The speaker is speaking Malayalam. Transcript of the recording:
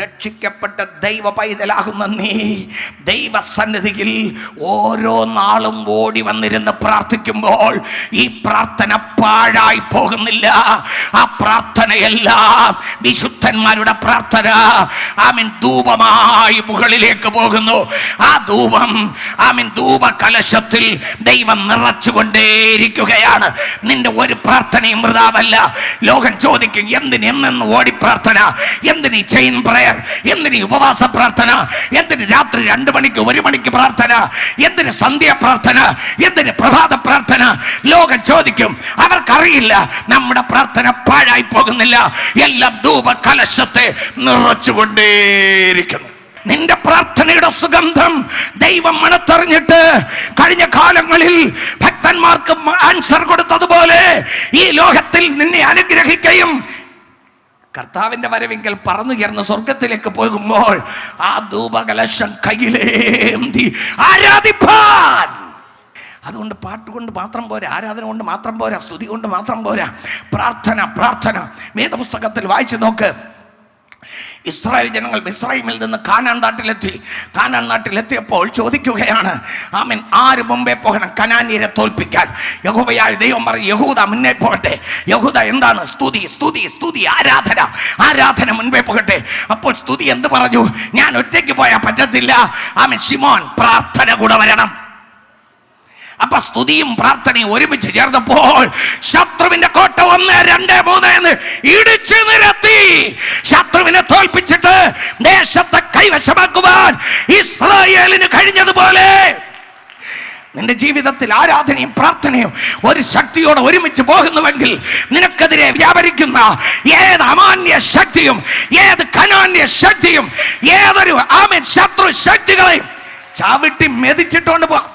രക്ഷിക്കപ്പെട്ട ദൈവ പൈതലാകുന്ന നീ ദൈവസന്നിധിയിൽ ഓരോ നാളും ഓടി വന്നിരുന്ന് പ്രാർത്ഥിക്കുമ്പോൾ ഈ പ്രാർത്ഥന പാഴായി പോകുന്നില്ല. ആ പ്രാർത്ഥനയെല്ലാം വിശുദ്ധന്മാരുടെ പ്രാർത്ഥന. ആമിൻ ധൂപമായി മുകളിലേക്ക് പോകുന്നു. ആ ധൂപം ആമിൻ ധൂപ കലശത്തിൽ ദൈവം നിറച്ചുകൊണ്ടേയിരിക്കുകയാണ്. നിന്റെ ഒരു പ്രാർത്ഥനയും മൃതാവല്ല ലോകം ചോദിക്കും എന്തിന് എന്നെന്ന് ഓടി പ്രാർത്ഥന? എന്തിന് ഈ പ്രയർ എന്തിന് ഉപവാസ പ്രാർത്ഥന? എന്തിന് രാത്രി രണ്ട് മണിക്ക് ഒരു മണിക്ക് പ്രാർത്ഥന? എന്തിന് സന്ധ്യ പ്രാർത്ഥന? എന്തിന് പ്രഭാത പ്രാർത്ഥന? ലോകം ചോദിക്കും. അവർക്കറിയില്ല. നമ്മുടെ പ്രാർത്ഥന പാഴായി പോകുന്നില്ല. എല്ലാം ധൂപ കലശത്തെ നിറച്ചുകൊണ്ടേയിരിക്കുന്നു. നിന്റെ പ്രാർത്ഥനയുടെ സുഗന്ധം ദൈവം മണത്തെറിഞ്ഞിട്ട് കഴിഞ്ഞ കാലങ്ങളിൽ ഭക്തന്മാർക്ക് ആൻസർ കൊടുത്തതുപോലെ ഈ ലോകത്തിൽ നിന്നെ അനുഗ്രഹിക്കുകയും കർത്താവിന്റെ വരവിങ്കൽ പറന്നു കയറുന്ന സ്വർഗത്തിലേക്ക് പോകുമ്പോൾ ആ ധൂപകലശം കയ്യിലേന്തി ആരാധിപ്പാൻ. അതുകൊണ്ട് പാട്ട് കൊണ്ട് മാത്രം പോരാ ആരാധന കൊണ്ട് മാത്രം പോരാ സ്തുതി കൊണ്ട് മാത്രം പോരാ പ്രാർത്ഥന പ്രാർത്ഥന. വേദപുസ്തകത്തിൽ വായിച്ചു നോക്ക്. ഇസ്രായേൽ ജനങ്ങൾ മിസ്രൈമിൽ നിന്ന് കാനാൻ നാട്ടിലെത്തി. കാനാൻ നാട്ടിലെത്തിയപ്പോൾ ചോദിക്കുകയാണ് ആമൻ ആര് മുമ്പേ പോകണം കനാനീരെ തോൽപ്പിക്കാൻ? യഹൂബയായ ദൈവം പറയും യഹൂദ മുന്നേ പോകട്ടെ. യഹൂദ എന്താണ്? സ്തുതി സ്തുതി സ്തുതി ആരാധന. ആരാധന മുൻപേ പോകട്ടെ. അപ്പോൾ സ്തുതി എന്ത് പറഞ്ഞു? ഞാൻ ഒറ്റയ്ക്ക് പോയാൽ പറ്റത്തില്ല. ആമൻ ഷിമോൻ പ്രാർത്ഥന കൂടെ വരണം. അപ്പൊ സ്തുതിയും പ്രാർത്ഥനയും ഒരുമിച്ച് ചേർന്നപ്പോൾ ശത്രുവിന്റെ കോട്ട ഒന്ന് രണ്ട് മൂന്ന് എന്ന് ശത്രുവിനെ തോൽപ്പിച്ചിട്ട് ദേശത്തെ കൈവശമാക്കുവാൻ ഇസ്രായേലിന് കഴിഞ്ഞതുപോലെ. നിന്റെ ജീവിതത്തിൽ ആരാധനയും പ്രാർത്ഥനയും ഒരു ശക്തിയോടെ ഒരുമിച്ച് പോകുന്നുവെങ്കിൽ നിനക്കെതിരെ വ്യാപരിക്കുന്ന ഏത് അമാന്യ ശക്തിയും ഏത് കനാന്യ ശക്തിയും ഏതൊരു ആമൻ ശത്രു ശക്തികളെയും ചാവിട്ടി മെതിച്ചിട്ടുകൊണ്ട് പോകാം